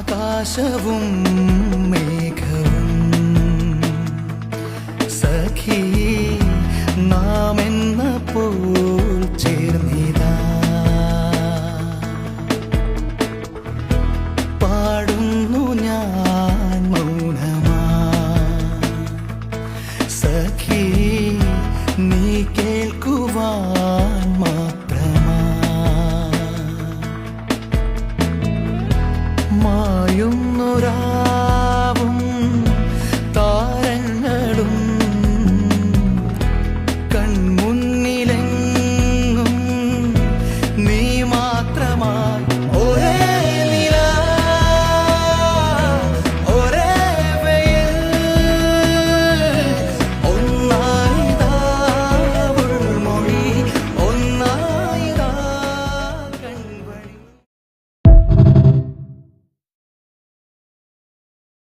ആകാശവും മേഘവും. സഖി നാം എന്ന പോൽ ചേർന്നിതാ. പാടുന്നു ഞാൻ മൗനമാ. സഖി നീ കേൾക്കുവാൻ தாயும்